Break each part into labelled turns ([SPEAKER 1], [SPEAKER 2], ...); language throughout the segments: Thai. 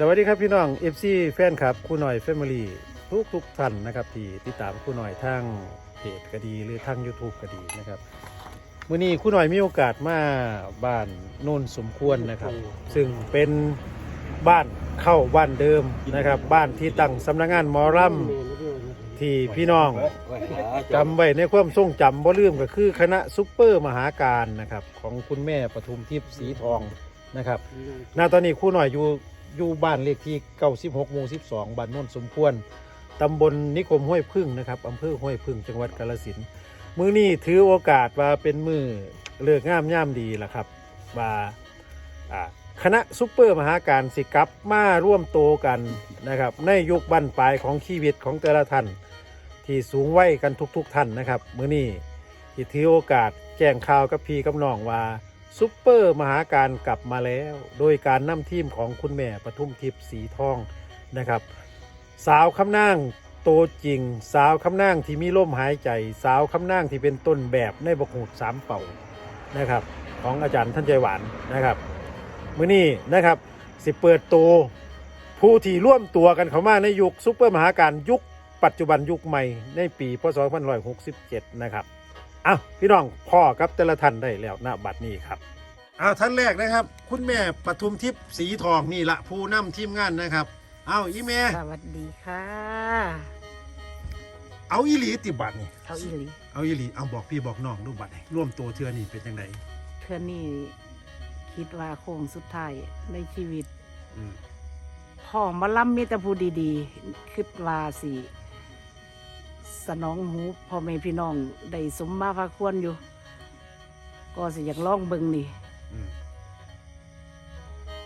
[SPEAKER 1] สวัสดีครับพี่น้อง FC แฟนครับครู่หน่อยแฟมิลี่ทุกทุกๆท่านนะครับที่ติดตามครู่หน่อยทางเพจก็ดีหรือทาง YouTube ก็ดีนะครับมื่อนี้ครู่หน่อยมีโอกาสมาบ้านโน่นสมควรนะครับ ซึ่งเป็นบ้านเข้าบ้านเดิมนะครับ บ้านที่ตั้งสำนักงานหมอลำที่พี่น้องจำไว้ในความทรงจำบ่ลืมก็คือคณะซุปเปอร์มหาการนะครับของคุณแม่ปทุมทิพย์สีทองนะครับณตอนนี้ครู่หน่อยอยู่ อยู่บ้านเลขที่96หมู่12บ้านโน่นสมควรตำบลนิคมห้วยพึ่งนะครับอำเภอห้วยพึ่งจังหวัดกาฬสินธุ์มือนี้ถือโอกาสว่าเป็นมือเลือกงามย่ามดีล่ะครับว่าคณะซุปเปอร์มหาการสิกับมาร่วมโตกันนะครับในยุคบั้นปลายของชีวิตของแต่ละท่านที่สูงไว้กันทุกๆทท่านนะครับ มือนี้ที่ถือโอกาสแจ้งข่าวกับพี่กับน้องว่า ซุปเปอร์มหาการกลับมาแล้ว โดยการนำทีมของคุณแม่ปทุมทิพย์สีทองนะครับ สาวคำนางโตจริง สาวคำนางที่มีลมหายใจ สาวคำนางที่เป็นต้นแบบในบกหูสามเป่านะครับ ของอาจารย์ท่านใจหวานนะครับมื้อนี้นะครับสิเปิดตัวผู้ที่ร่วมตัวกันเข้ามาในยุคซุปเปอร์มหาการยุคปัจจุบันยุคใหม่ในปีพศ2567 นะครับ อ้าวพี่น้องพ่อกับแต่ละท่านได้แล้วณบัดนี้ครับอ้าวท่านแรกนะครับ คุณแม่ปทุมทิพย์สีทองนี่ละผู้นำทีมงานนะครับอ้าวอีแม่
[SPEAKER 2] สวัสดีค่ะ
[SPEAKER 1] เอาอีหลีติบัตรนี่
[SPEAKER 2] เขาอีหลี
[SPEAKER 1] เอาอีหลีเอาบอกพี่บอกน้องดูบัตรให้ร่วมตัวเทือนี่เป็นยังไง
[SPEAKER 2] เพื่อนนี่คิดว่าโค้งสุดท้ายในชีวิต
[SPEAKER 1] อืม
[SPEAKER 2] พ่อมาล่ำมีแต่ผู้ดีๆ คิดว่าสิ สนองหูพ่อแม่พี่น้องได้สมมาพาควรอยู่ ก็สิอยากลองเบิ่งนี่
[SPEAKER 1] อืม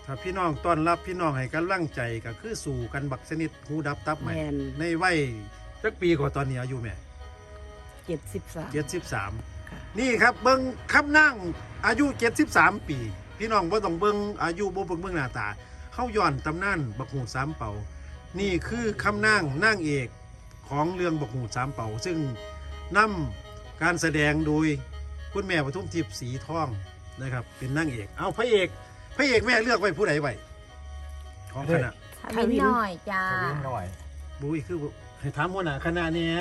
[SPEAKER 1] ถ้าพี่น้องต้อนรับพี่น้องให้กำลังใจก็คือสู่กันบักสนิทหูดับตับใหม่
[SPEAKER 2] แมน
[SPEAKER 1] ในวัยจักปีกว่าตอนนี้อายุแม่
[SPEAKER 2] เจ็ดสิบสาม
[SPEAKER 1] เจ็ดสิบสาม
[SPEAKER 2] ค่ะ
[SPEAKER 1] นี่ครับเบิ้งคำนั่งอายุ73ปี พี่น้องบ่ต้องเบิ้งอายุบ่เบิ่งเบิ่งหน้าตาเข้าย้อนตำนานบักหูดสามเป่า นี่คือคำนั่งนั่งเอก ของเรื่องบักหูดสามเป่า ซึ่งนำการแสดงโดยคุณแม่ปทุมทิพย์สีทองนะครับ เป็นนั่งเอก เอาพระเอกพระเอกแม่เลือกไว้ผู้ใดไว้ของคณะ
[SPEAKER 3] ทวินหน่อยจ้า
[SPEAKER 1] บุ้ยคือให้ถามหัวหน้าคณะเนี่ย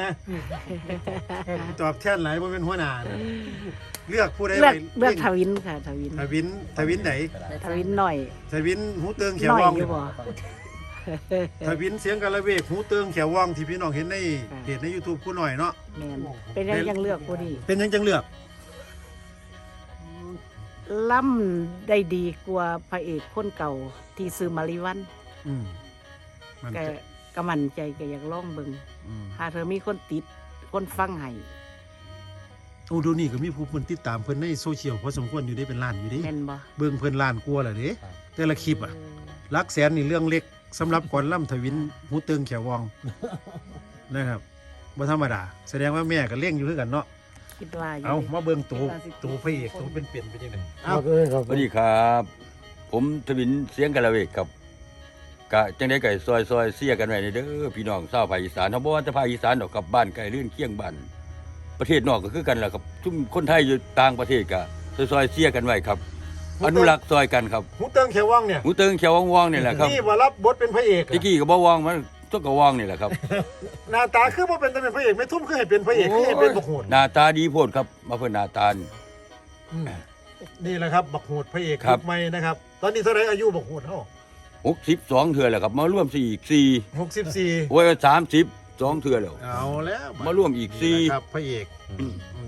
[SPEAKER 1] ตอบแทนหลายบ่เป็นหัวหน้านะเลือกผู้ใด
[SPEAKER 2] เลือ
[SPEAKER 1] ไว้
[SPEAKER 2] กเลือกทวินค่ะทวิน
[SPEAKER 1] ทวินทวินไหน
[SPEAKER 2] ทวินหน่อย
[SPEAKER 1] ทวินหูเตืองเขีย
[SPEAKER 2] ห
[SPEAKER 1] ว
[SPEAKER 2] น่อย
[SPEAKER 1] ว่อง
[SPEAKER 2] อยู่บ่
[SPEAKER 1] ทวินเสียงกะละเวกหูเตืองเขียวว่องที่พี่น้องเห็นในเพจใน YouTube ผู้หน่อยเนาะ
[SPEAKER 2] แมนเป็นยังยังเลือกผู้ดี
[SPEAKER 1] เป็นหยังจังเลือก
[SPEAKER 2] ล่ำได้ดีกว่าพระเอกคนเก่าที่ซื้อมาริวัน
[SPEAKER 1] อืมมัน
[SPEAKER 2] แก
[SPEAKER 1] จะ
[SPEAKER 2] ก็มั่นใจแกอยากลองเบิง
[SPEAKER 1] อืม
[SPEAKER 2] ถ้าเธอมีคนติดคนฟังให้
[SPEAKER 1] โอ้ดูนี่ก็มีผู้คนติดตามเพิ่นในโซเชียลพอสมควรอยู่ได้เป็นล้านอยู่ดิ
[SPEAKER 2] แม่นบ่
[SPEAKER 1] เบิ่งเพิ่นล้านกลัวาแล้วเด้แต่ละคลิปอะหลักแสนนี่เรื่องเล็ก สำหรับก่อนล่ำทวินหูเตืองเขียวว่องนะครับบ่ธรรมดา แสดงว่าแม่ก็เลี้ยงอยู่คือกันเนาะ
[SPEAKER 2] คิดว่าอยู่
[SPEAKER 1] เอามาเบิ่งตัวตัวพระเอกตัวเป็นเปลี่ยนเป็นยังไงเอา
[SPEAKER 4] สวัสดีครับ ผมทวินเสียงกะละเวกครับกะจังได้ไก่ซอยซอยเสียกันไว้ในเด้อพี่น้องชาวภาคอีสานเขาบอกว่าจะภาคอีสานดอกกับบ้านไก่เลื่อนเคียงบ้านประเทศนอกก็คือกันแหละครับทุกคนไทยอยู่ต่างประเทศกะซอยซอยเสียกันไว้ครับ อนุรักษ์ซอยกันครับ
[SPEAKER 1] หูเตืองเขียวว่องเนี่ย
[SPEAKER 4] หูเติงเขียวว่องๆนี่แหละครับ
[SPEAKER 1] นี่ว่ารับบทเป็นพระเอกอะ
[SPEAKER 4] ตะกี้ก็บ่ว่องมันต้องก็ว่องนี่แหละครับ
[SPEAKER 1] หน้าตาคือว่าเป็นตำเป็นพระเอกไม่ทุ่มคือให้เป็นพระเอกคือให้เป็นบักโหด
[SPEAKER 4] หน้าตาดีโพดครับมาเพิ่นหน้าตานี่
[SPEAKER 1] นี่แหละครับบักโหดพระเอก
[SPEAKER 4] ครับ
[SPEAKER 1] ยุคใหม่นะครับ ตอนนี้เท่าไหรอายุบักโหดเท่า
[SPEAKER 4] หกสิบสองเถื่อแหละครับ มาร่วมสี่อีกสี่
[SPEAKER 1] หกสิบสี่
[SPEAKER 4] โอ้ยสามสิบ สองเถื่อแล้ว
[SPEAKER 1] เอาแล้ว
[SPEAKER 4] มาร่วมอีกสี่
[SPEAKER 1] นี่นะครับพระเอก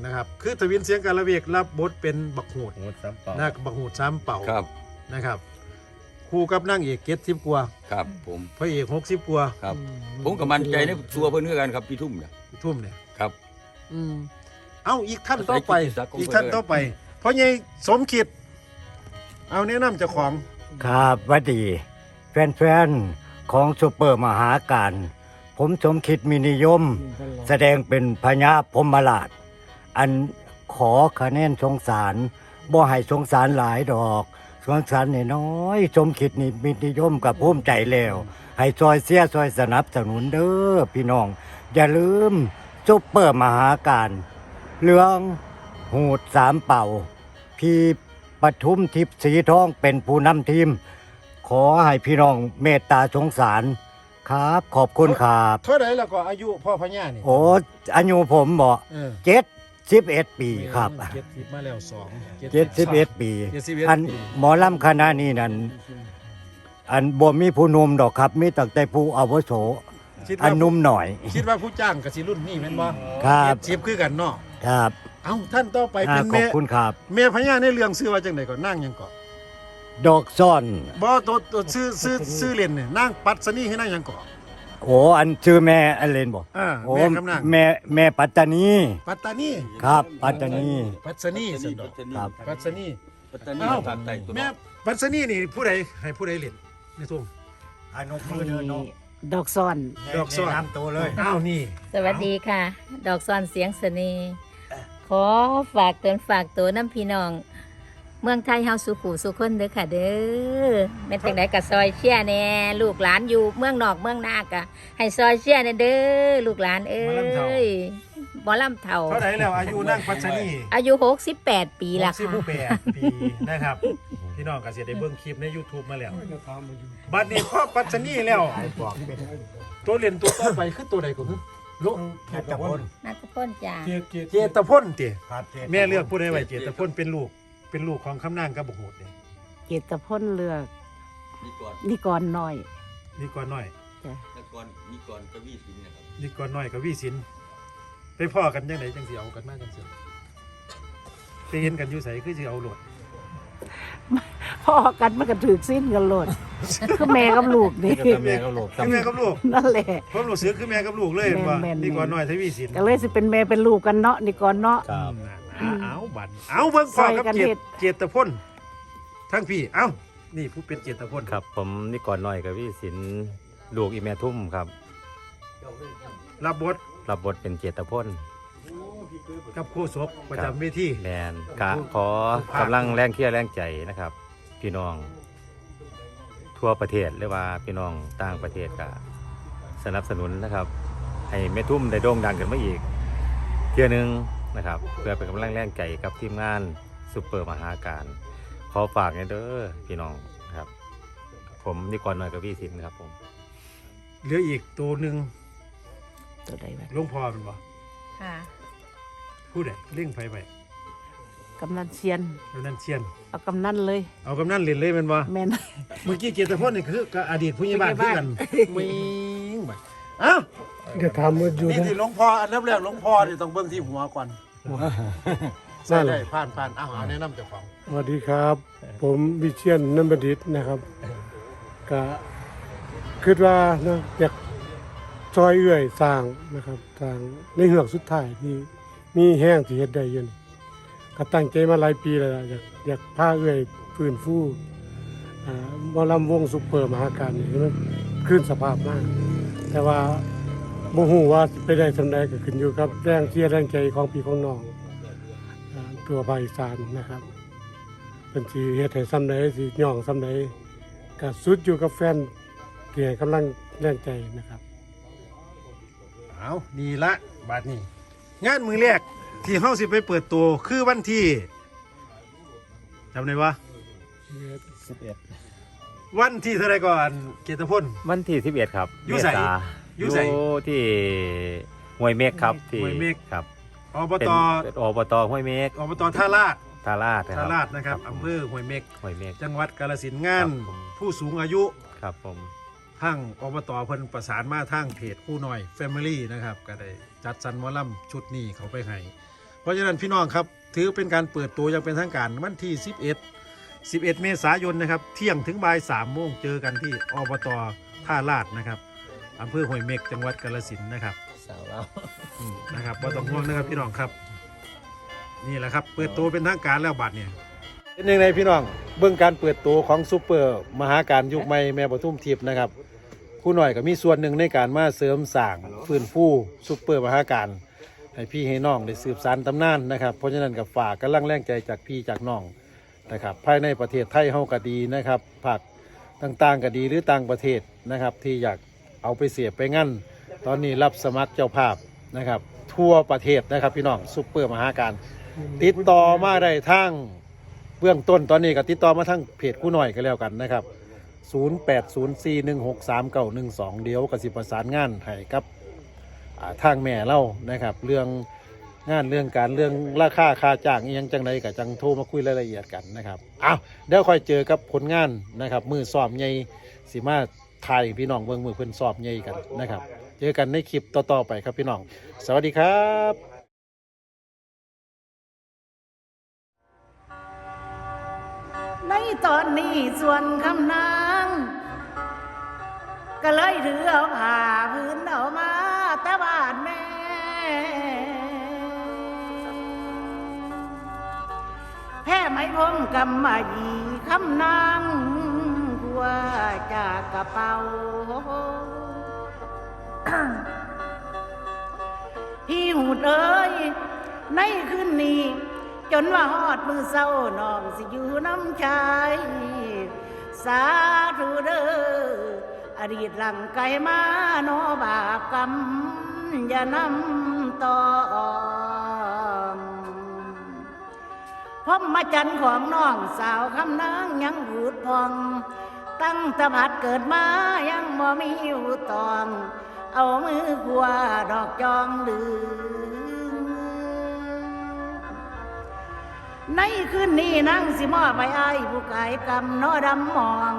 [SPEAKER 1] นะครับคือทวินเสียงการละเวกรับบทเป็นบักโหด
[SPEAKER 5] งดซ้ำเปล่า
[SPEAKER 1] นะบักโหดซ้ำเป่า
[SPEAKER 4] ครับ
[SPEAKER 1] นะครับคู่กับนางเอกเก็ตสิบกว่า
[SPEAKER 4] ครับผม
[SPEAKER 1] พระเอกหกสิบกว่า
[SPEAKER 4] ครับ ผมก็มั่นใจในตัวเพิ่นคือกันครับพี่ทุ่มเนี่ย
[SPEAKER 1] ทุ่มเนี่ย
[SPEAKER 4] ครับ
[SPEAKER 1] อืมเอ้าอีกท่านต่อไป
[SPEAKER 4] ใส่กิตติศักดิ์ของ
[SPEAKER 1] อีกท่าน
[SPEAKER 4] เพิ่น
[SPEAKER 1] ต่อไปเพราะไงสมคิด เอาแนะนำเจ้าของ
[SPEAKER 6] ครับหวัสดี แฟนๆ ของซูเปอร์มหาการ ผมสมคิดมีนิยม แสดงเป็นพญาพมราช อันขอคะแนนสงสารบ่ให้สงสารหลายดอกสงสารน้อยๆสมคิดนี่มีนิยมกับภูมิใจแล้ว ให้ซอยเสียซอยสนับสนุนเด้อพี่น้อง อย่าลืมซูเปอร์มหาการ เรื่องหูดสามเป่า พี่ปทุมทิพย์สีทองเป็นผู้นำทีม ขอให้พี่น้องเมตตาสงสาร ครับ ขอบคุณครับ
[SPEAKER 1] เท่าไหร่แล้วก็อายุพ่อพญานี่
[SPEAKER 6] โอ้อายุผมบอก
[SPEAKER 1] เออ
[SPEAKER 6] เจ็ดสิบเอ็ดปีครับ
[SPEAKER 1] เจ็ดสิบมาแล้วสอง
[SPEAKER 6] เจ็ดสิบเอ็ดปี
[SPEAKER 1] เจ็ดสิบเอ็ด
[SPEAKER 6] อัน
[SPEAKER 1] ปี
[SPEAKER 6] หมอลำคณะนี้นั่นอันบ่มีผู้หนุ่มดอกครับ มีตั้งแต่ผู้อาวุโส
[SPEAKER 1] คิด
[SPEAKER 6] อั
[SPEAKER 1] ว่าน
[SPEAKER 6] หนุ่มหน่อย
[SPEAKER 1] คิดว่าผู้จ้างกับสิรุ่นนี่แม่นบ่
[SPEAKER 6] ครับ
[SPEAKER 1] เจ็ดสิบคือกันเนาะ
[SPEAKER 6] ครับ
[SPEAKER 1] เอ้าท่านต่อไป
[SPEAKER 6] อ่า
[SPEAKER 1] เป็น
[SPEAKER 6] ขอบ
[SPEAKER 1] แม่
[SPEAKER 6] คุณครับ
[SPEAKER 1] แม่พญาในเรื่องชื่อว่าจังไดก่อนนั่งหยังก่อน
[SPEAKER 6] ดอกซ่อน
[SPEAKER 1] บ่ตัวตัวชื่อชื่อชื่อเล่นนี่นางปัตสนีคือนั่งหยังก่อน
[SPEAKER 6] โอ้อันชื่อแม่อันเลนบอก
[SPEAKER 1] อ่า
[SPEAKER 6] โอ้
[SPEAKER 1] แม่กำนัง
[SPEAKER 6] แม่แม่ปัตตานี
[SPEAKER 1] ปัตตานี
[SPEAKER 6] ครับ ปัตตานี
[SPEAKER 1] ปัตสนีสันดอก
[SPEAKER 6] ครับ
[SPEAKER 1] ปัตสนี
[SPEAKER 4] ปัตตานี
[SPEAKER 1] เอ้า
[SPEAKER 4] ภาคใต้ตัว
[SPEAKER 1] แม่ปัตสนีนี่ผู้ใดให้ผู้ใดเล่นในทุ่ง
[SPEAKER 6] อนุมือเดิน
[SPEAKER 2] ดอกซ่อน
[SPEAKER 1] ดอกซ่อน
[SPEAKER 6] น้ำตัวเลย
[SPEAKER 1] อ้าวนี่
[SPEAKER 3] สวัสดีค่ะ ดอกซอนเสียงเสน่ห์ขอฝากเตือนฝากตัวน้ำพี่น้อง เมืองไทยเฮาสุขูสุคนเด้อค่ะเด้อแม่นจังไดกับซอยเชียแน่ลูกหลานอยู่เมืองนอกเมืองนากะให้ซอยเชียแน่เด้อลูกหลานเอ้ยบอลำเท่า
[SPEAKER 1] เท่าไหร่แล้วอายุนั่งปัตสนี
[SPEAKER 3] อายุ 68 ปีละ
[SPEAKER 1] สิบ
[SPEAKER 3] ค่ะ
[SPEAKER 1] แปดปีนะครับ พี่น้องก็สิได้เบิ่งคลิปใน YouTube มาแล้วบัดนี้พ่อปัตสนีแล้วตัวเล่นตัวต่อไปคือตัวใดก็คือลูก
[SPEAKER 6] เจตพล
[SPEAKER 3] นักพ้นจ้า
[SPEAKER 1] เจตพลติ
[SPEAKER 6] ครับ
[SPEAKER 1] แม่เลือกผู้ใดไว้เจตพลเป็นลูก เป็นลูกของคำนางกับบุกโหดนี่
[SPEAKER 2] เกตพ่นเลือก
[SPEAKER 4] มีก่อน
[SPEAKER 2] นิกรน้อย
[SPEAKER 1] นี่ก่อนน้อย
[SPEAKER 2] จ้ะ
[SPEAKER 4] นครมีก่อนกวีสินนะครับ
[SPEAKER 1] นี่ก่อนน้อยกับวิสินไปพ่อกันจังไดจังสิเอากันมาจังซี่ไปเห็นกันอยู่ไสคือสิเอาโหลด
[SPEAKER 2] พ่อกันมันก็ถือสิ้นกันโลด คือแม่กับลูกนี่
[SPEAKER 1] คือแม่กับลูกคือแม่กับลูก
[SPEAKER 2] นั่นแหละ
[SPEAKER 1] ผมรู้สึกคือแม่กับลูกเลยเห็นบ่
[SPEAKER 2] แม่นๆ
[SPEAKER 1] นี่ก่อนน้อยทวีสิน
[SPEAKER 2] ก็เลยสิเป็นแม่เป็นลูกกันเนาะนิกรเนาะ
[SPEAKER 6] ครับ
[SPEAKER 1] อืม เอาบัตรเอาเบิ่งพ่อกับ
[SPEAKER 2] ใส่กัน
[SPEAKER 1] เกียร
[SPEAKER 2] เฮ็
[SPEAKER 1] ติ
[SPEAKER 2] ด
[SPEAKER 1] เกียรติพลทั้งพี่เอ้านี่ผู้เป็นเกียรติพล
[SPEAKER 5] ครับ ผมนิกรน้อยกับวิสินลูกอีแม่ทุ่มครับ
[SPEAKER 1] รับบท
[SPEAKER 5] รับบทเป็นเจตพล
[SPEAKER 1] กับโคศกประจำเวที
[SPEAKER 5] แมนกะขอกำลังแรงเคียร์แรงใจนะครับ พี่น้อง ทั่วประเทศหรือว่าพี่น้องต่างประเทศกะสนับสนุนนะครับ ให้แม่ทุ่มได้โด่งดังกันมาอีกเที่ยหนึง นะครับ เพื่อเป็นกำลังแรงใจกับทีมงานซูเปอร์มหาการ ขอฝากเนี่ยเด้อพี่น้องนะครับ ผมนิกรน้อยกับวิสินครับผม
[SPEAKER 1] เหลืออีกตัวหนึ่ง
[SPEAKER 2] ตัวใดวะ
[SPEAKER 1] หลวงพ่อเป็นบ่
[SPEAKER 3] ค่ะ
[SPEAKER 1] ผู้ใดเล่งไฟไป
[SPEAKER 2] กำนันเชียน
[SPEAKER 1] กำนันเชียน
[SPEAKER 2] เอากำนันเลย
[SPEAKER 1] เอากำนันเล่นเลยเป็นบ่
[SPEAKER 2] แม่น
[SPEAKER 1] เมื่อกี้เกียรติพลนี่คือกับอดีตผู้ใหญ่บ้าน
[SPEAKER 2] ผู้
[SPEAKER 1] คือ
[SPEAKER 2] ใหญ่
[SPEAKER 1] กั
[SPEAKER 2] บ้านน
[SPEAKER 1] มิงบัดเอ้า
[SPEAKER 7] เดี๋ยวถามว่าอยู่
[SPEAKER 1] นี่
[SPEAKER 7] นะ
[SPEAKER 1] ที่หลวงพ่ออันดับแรกหลวงพ่อนี่ต้องเบิ่งที่หัวก่อนใช่ได้ผ่านผ่านอาหารแนะนำเจ้าของ
[SPEAKER 7] สวัสดีครับ ผมวิเชียนนันบดิษฐ์นะครับก็คิดว่านะอยากซอยเอื่อยสร้างนะครับสร้างในเหือกสุดท้ายที่มีแห้งที่เฮ็ดได้อยันก็ตั้งใจมาหลายปีแล้วล่ะอยากอยากพาเอื่อยฟื้นฟูอ่าหมอลำวงซุปเปอร์มหาการนี่ให้มันขึ้นสภาพมาก แต่ว่า บ่ฮู้ว่าสิไปได้สำใดก็ขึ้นอยู่กับแรงเชียร์แรงใจของพี่ของน้องอ่าตัวภาคอีสานนะครับเป็นสีเฮ็ดให้ซ้ำใดสิย่องซ้ำใดก็สุดอยู่กับแฟนที่ให้กำลังแรงใจนะครับ
[SPEAKER 1] เอานี่ละบาดนี้ งานมือแรกที่เฮาสิไปเปิดตัวคือวันที่จำได้ปะวันที่เท่าไรก่อนเกียรติพล
[SPEAKER 5] วันที่11ครับ
[SPEAKER 1] อยู่ไส
[SPEAKER 5] เมษา
[SPEAKER 1] อยู่ไส
[SPEAKER 5] ที่ห้วยเมฆครับที่
[SPEAKER 1] ห้วยเมฆ
[SPEAKER 5] ครับ
[SPEAKER 1] อบ
[SPEAKER 5] เป็น
[SPEAKER 1] ต
[SPEAKER 5] เป็นอบตห้วยเมฆ
[SPEAKER 1] อบตท่าลาด
[SPEAKER 5] ทาราช
[SPEAKER 1] ท่าลาดนะครับอำเภอห้วยเม็ก
[SPEAKER 5] ห้วยเมฆ
[SPEAKER 1] จังหวัดกาฬสินธุ์งาน
[SPEAKER 5] ครับผม
[SPEAKER 1] ผู้สูงอายุ
[SPEAKER 5] ครับผม
[SPEAKER 1] ทางอบตเพิ่นประสานมาทางเพจคู่หน่อย Family นะครับก็ได้จัดสรรหมอลำชุดนี้เขาไปให้เพราะฉะนั้นพี่น้องครับ ถือเป็นการเปิดตัวอย่างเป็นทางการวันที่ 11 11 เมษายนนะครับ เที่ยงถึงบ่าย3โมงเจอกันที่อบตท่าลาดนะครับ อำเภอห้วยเม็กจังหวัดกาฬสินธุ์นะครับ
[SPEAKER 5] สาวเรา
[SPEAKER 1] อืมนะครับบ่ต้องห่วงนะครับพี่น้องครับ นี่แหละครับ เปิดตัวเป็นทางการแล้วบัดเนี่ยเป็นยังไงพี่น้องเบื้องการเปิดตัวของซูเปอร์ มหาการยุคใหม่แม่ปทุมทิพย์นะครับครู่หน่อยก็มีส่วนหนึ่งในการมาเสริมสร้างฟื้นฟูซูเปอร์มหาการ ให้พี่ให้น้องได้สืบสานตำนานนะครับเพราะฉะนั้นกับฝากกำลังแรงใจจากพี่จากน้องนะครับภายในประเทศไทยเฮาก็ดีนะครับภาคต่างๆก็ดีหรือต่างประเทศนะครับที่อยาก เอาไปเสียบไปงั้น ตอนนี้รับสมัครเจ้าภาพนะครับ ทั่วประเทศนะครับพี่น้องซุปเปอร์มหาการ ติดต่อมาได้ทั้งเบื้องต้นตอนนี้ก็ติดต่อมาทั้งเพจคู่หน่อยก็แล้วกันนะครับ 0804163912 เดี๋ยวกสิประสานงานให้กับอ่าทางแม่เล่านะครับ เรื่องงานเรื่องการเรื่องราคาค่าจ้างอิหยังจังใดกับจังโทรมาคุยรายละเอียดกันนะครับอ้าวเดี๋ยวค่อยเจอกับผลงานนะครับ มือสอบใหญ่สิมา ทายพี่น้องเบิ่งมือเพิ่นสอบใหญ่กันนะครับ เจอกันในคลิปต่อๆไปครับพี่น้อง สวัสดีครับ
[SPEAKER 2] ในตอนนี้ส่วนคำนาง ก็เลยถือเอาผ้าพื้นเอามาแต่บานแม่ แพ้ไหมพรมกำมายีคำนาง จากกระเป๋า พี่หูดเอ้ย ในคืนนี้ จนว่าฮอดมือเศร้าน้องสิอยู่น้ำชายสาธุเด้ออดีตหลังไกลมาโนบาปกรรมอย่านำต่อพรหมจันทร์ของน้องสาวคำนางยังหูดพอง ตั้งตะพัดเกิดมายังบ่มีอยู่ตอง เอามือขวาดอกจองลืมในคืนนี้นั่งสิมอไปไอ้ผู้กายกรรมนอดำหมอง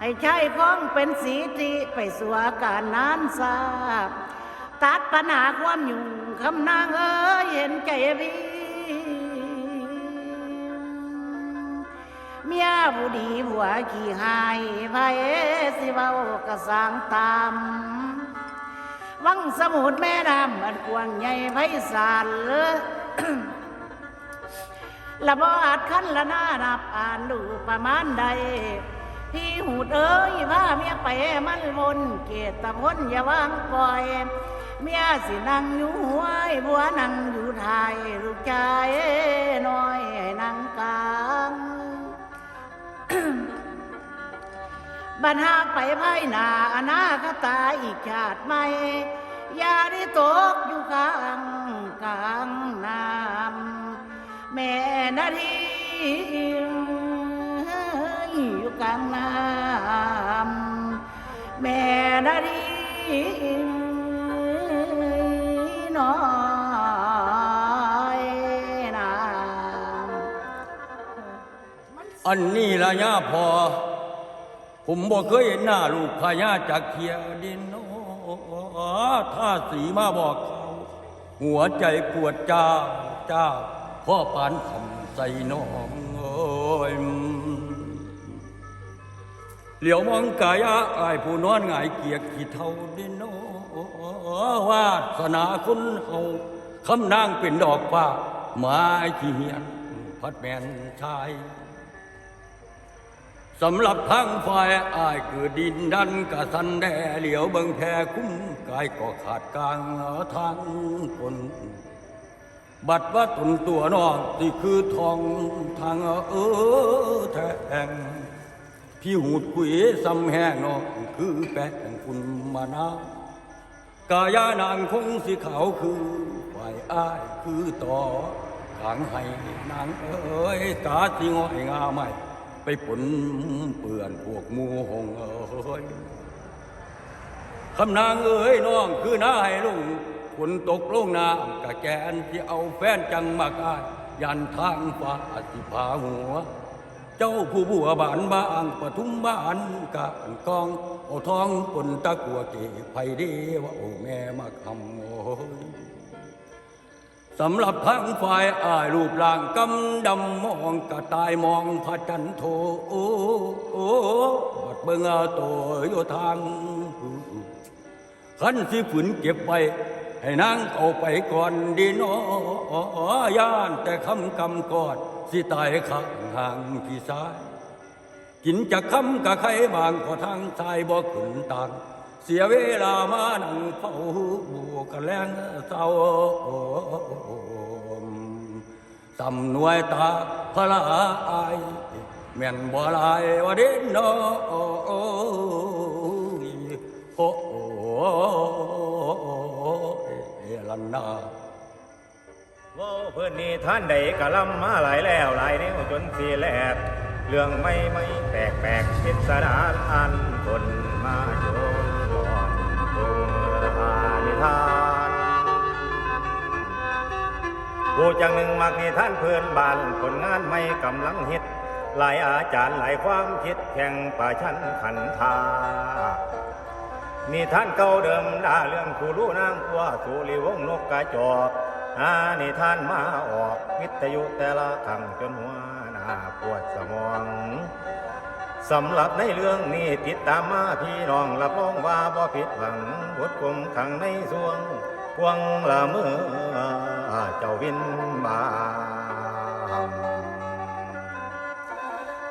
[SPEAKER 2] ให้ใช้ของเป็นสีที่ไปสัวการนานทราบตัดปัญหาความยุ่งคำนางเอ้ยเห็นใจพี่ เมียผู้ดีผัวขี้หายไผสิเว้ากระสางตามวังสมุดแม่น้ำอันกว้างใหญ่ไพศาลละบ่อาจคันละหน้านับอ่านดูประมาณใด พี่หูดเอ้ยพาเมียไปมันวนเกียรตะพ้นอย่าวางปล่อย เมียสินั่งอยู่หัวไอ้บัวนั่งอยู่ทายลูกชายน้อย บันหากไปภายหน้าอนาคตาอีกชาติใหม่อย่าได้ตกอยู่กลางกลางน้ำแม่นาทีอยู่กลางน้ำแม่นาทีน้อยนา
[SPEAKER 4] อันนี้ละย่าพอ ผมบ่เคยเห็นหน้าลูกพญาจากเขียดินโอ้ถ้าสีมาบอกเขาหัวใจปวดจ้าจ้าพ่อปานคำใส่น้องโอ้ยเหลียวมองกายะอายผู้นอนหงายเกียกขี้เท่าดินโอ้วาสนาคุณเฮาคำนางเป็นดอกฟ้าไม้ขี้เหียน พัดแมนชาย สำหรับทางฝ่ายอายคือดินดันกะสันแดเหลียวเบิงแพ่คุ้มกายก็ขาดกลางทางคน บัดว่าตุนตัวนอกที่คือทองทางเออแทงพี่หูดกุยซ้ำแห้งนอกคือแป้งคุณมานากายานางคงสีขาวคือฝ่ายอ้ายคือต่อขังให้นางเอ้ยตาสีงอยงาไม่ ปปนเปื่อนพวกมูหงเอ้ยคำนางเอ้ยน้องคือหน้าให้ลุงฝนตกลงน้ำกะแกนที่เอาแฟนจังมากายยันทางฟ้าสิพาหัว เจ้าผู้บัวบานบางปทุมบ้านกะอันกอง เอาทองปนตะกัวเก็บไผเดีว่าโอ้แม่มาคำโอ้ย สำหรับทางฝ่ายอายรูปร่างกำดำมองกะตายมองพระจันทร์โทโอ้โอ้บัดเบิ่งเอาตัวอยู่ทางขันสิฝืนเก็บไว้ให้นางเอาไปก่อนดีนอย่านแต่คำกำกอด สิตายข้างห่างพี่สาย กินจากคำกะไข่บางก็ทางชายบ่ขึ้นต่าง เสียเวลามานั่งเฝ้าบูกะแลงเศร้าสำนวยตาพระลาอายแม่นบ่ลายว่าเด่นนอโอ้เอลันนา
[SPEAKER 5] ว่าเพื่อนนี่ท่านใดกะลำมาหลายแล้วหลายนิ้วจนสีแหลกเรื่องไม่ไม่แปลกแปลกพิสดารอันคนมาโย ทานผู้จังหนึ่งมักนิท่านเพื่อนบ้านผลงานไม่กำลังฮิตหลายอาจารย์หลายความคิดแข่งป่าชันขันธานิท่านเก่าเดิมด่าเรื่องผู้รู้นางกัวสุริวงศ์นกกระจอกอานิท่านมาออกวิทยุแต่ละครั้งจนหัวหน้าปวดสมอง สำหรับในเรื่องนี้ติดตามมาพี่น้องรับรองว่าบ่ผิดหวังบทกลมขังในสวงพวงละเมื่อเจ้าวินบาม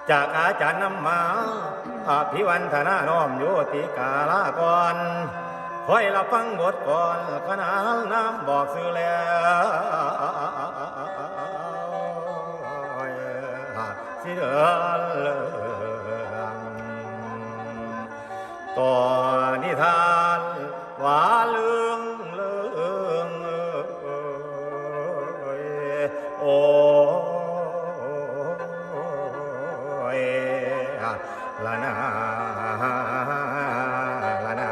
[SPEAKER 5] จากอาจารย์นำมาอภิวันธนาน้อมโยติกาลากรคอยรับฟังบทก่อนขนานน้ำบอกสื่อแล้วสิเดือนเลื ต่อนิทานวาเรื่องเรื่องเอ้ยโอ้ยละนาละนา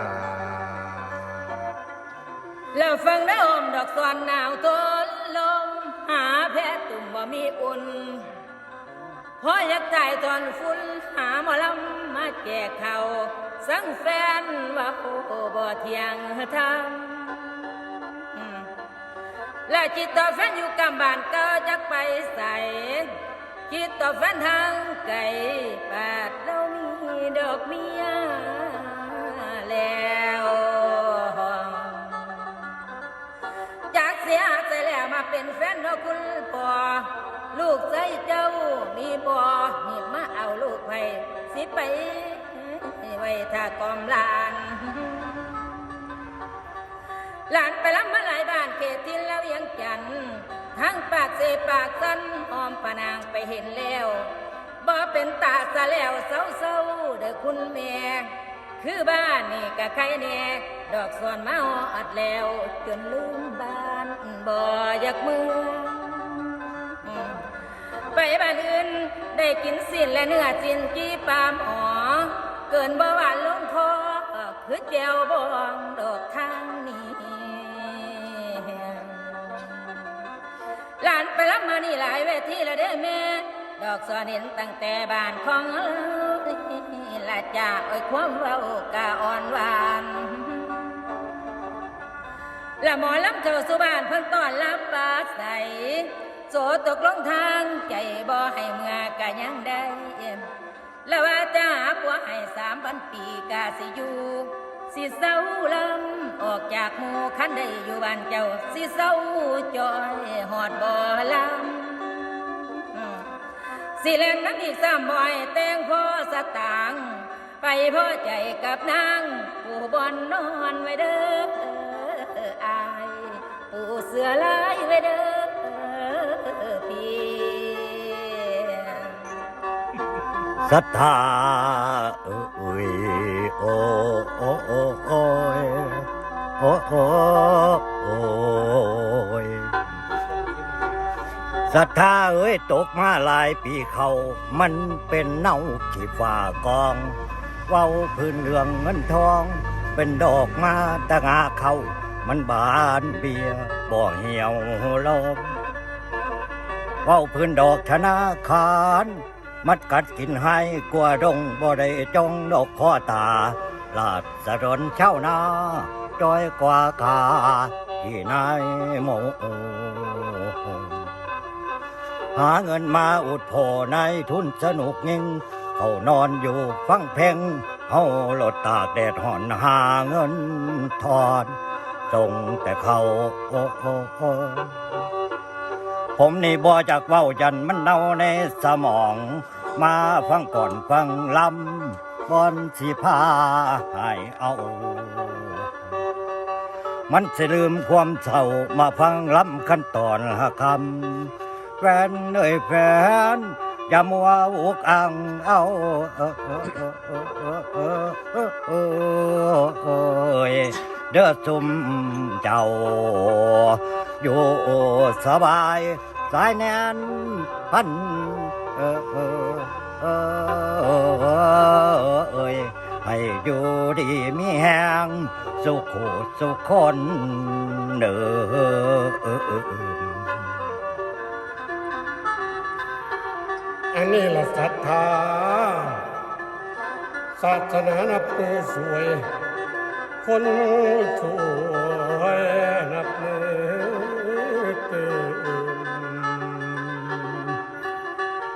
[SPEAKER 3] แล้วฟังน้ำดอกสวนหนาวทนลม หาแพ้ตุ่มบ่ามีอุ่นเพราะอยากจ่ายตอนฝุ่นหาหมอลำมาแจกเขา สังแฟนว่าโอ้บ่เที่ยงทำอืมและจิตต่อแฟนอยู่กำบานก็จักไปใส่คิดต่อแฟนทาง ถ้ากอมหลานหลานไปรับมาหลายบ้านเขตทินแล้วยังจันทน์ทั้งปากเสปากสันหอมปนางไปเห็นแล้วบ่เป็นตาซะแล้วเศร้าๆเด้อคุณแม่คือบ้านนี่กะใครแน่ดอกสอนมาหออัดแล้ว จนลืมบ้านบ่อยากเมืองไปบ้านอื่นได้กินสิ้นและเนื้อจินกี้ปามอ๋อ เกินบ่หวานลงคอคือแจวบองดอกทางนี้หลานไปรับมานี่หลายเวทีแล้วเด้แม่ ดอกสอนเห็นตั้งแต่บ้านของเอ้ยละจากอ้ยความเว้ากะอ่อนหวานและหมอลำเจ้าสุบานเพิ่นต้อนรับปลาใสโสตกลงทางใจบ่ให้เมื่อกะยังได้ แล้วว่าจะหาผัวให้สามพันปีกาสิอยู่สิเศร้าลำออกจากหมู่คันได้อยู่บ้านเจ้า สิเศร้าจอยหอดบ่ลำสิเล่นน้ำอีกสามบ่อยแต่งพ่อสตางไปพ่อใจกับนางผู้บอนนอนไว้เด้ออาย ผู้เสือลายไว้เด้อ
[SPEAKER 6] ศรัทธาเอ้ยโอ้โอ้โอ้โอ้ยโอ้โอ้โอ้ยศรัทธาเอ้ยตกมาหลายปีเขา มันเป็นเน่าขี้ฝ่ากอง เว้าพื้นเรืองเงินทอง เป็นดอกมาตะงาเขา มันบานเบียบ่เหี่ยวลมเว้าพื้นดอกธนาคาร มัดกัดกินให้กลัวดงบ่ได้จงดอกข้อตา ลาดสะรนเช่านาจอยกว่าคาที่นายโมหาเงินมาอุดโผในทุนสนุกยิ่งเขานอนอยู่ฟังเพลงเฮาหลดตากแดดห่อนหาเงินทอนส่งแต่เขาโอ้โอ้ ผมนี่บ่จากเว้ายันมันเนาในสมอง มาฟังก่อนฟังลำบอนสิพาให้เอา มันสิลืมความเศร้ามาฟังลำขั้นตอนหักคำแฟนเอยแฟนอย่ามัวอุกอังเอาเด้อสุ่มเจ้า อยู่สบายสายแนนพันเอ้ยให้อยู่ดีมีแหงสุขสุขคนเด้อ
[SPEAKER 7] อันนี้ละศรัทธาศาสนานับมือสวย คนสวยนับเลย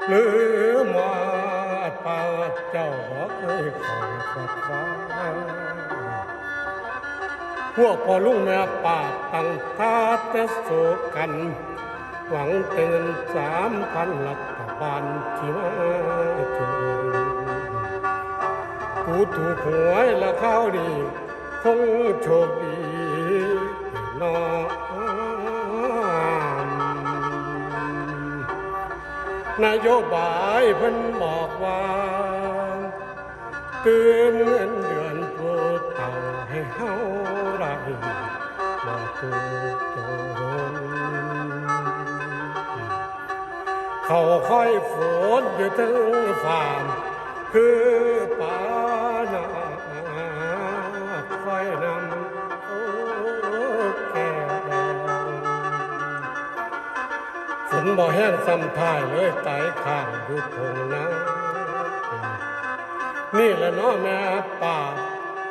[SPEAKER 7] หรือมาปาเจ้าบอกเคยขอขัดฟ้าพวกพ่อลุงแม่ป่าตั้งท่าจะโศกกัน หวังเตือนสามพันรัฐบาลที่มาถึงกูถูกหวยและข้าวดี คงโชคดีนอน นโยบายเพิ่นบอกว่าเตือนเงินเดือนผู้เต่าให้เฮาได้บ่ถูกโจรเขาค่อยฝนอยู่ถึงฟามคือป่า นบ่แห้งซ้ำท่ายเลยไตข้างอยู่ทงนานี่แหละเน้อแม่ป่า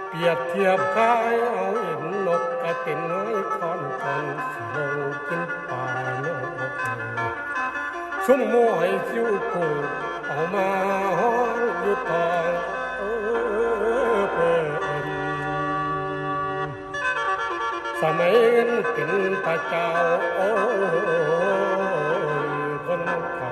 [SPEAKER 7] เปียบเทียบคายเอาเห็นนกกระตินน้อยคอนกันสิลงกินป่าเนกชุ่มมวยชิวกูเอามาห้องอยู่ทองเออเป็นสมัยเงินเป็นพระเจ้าโอ้ Father.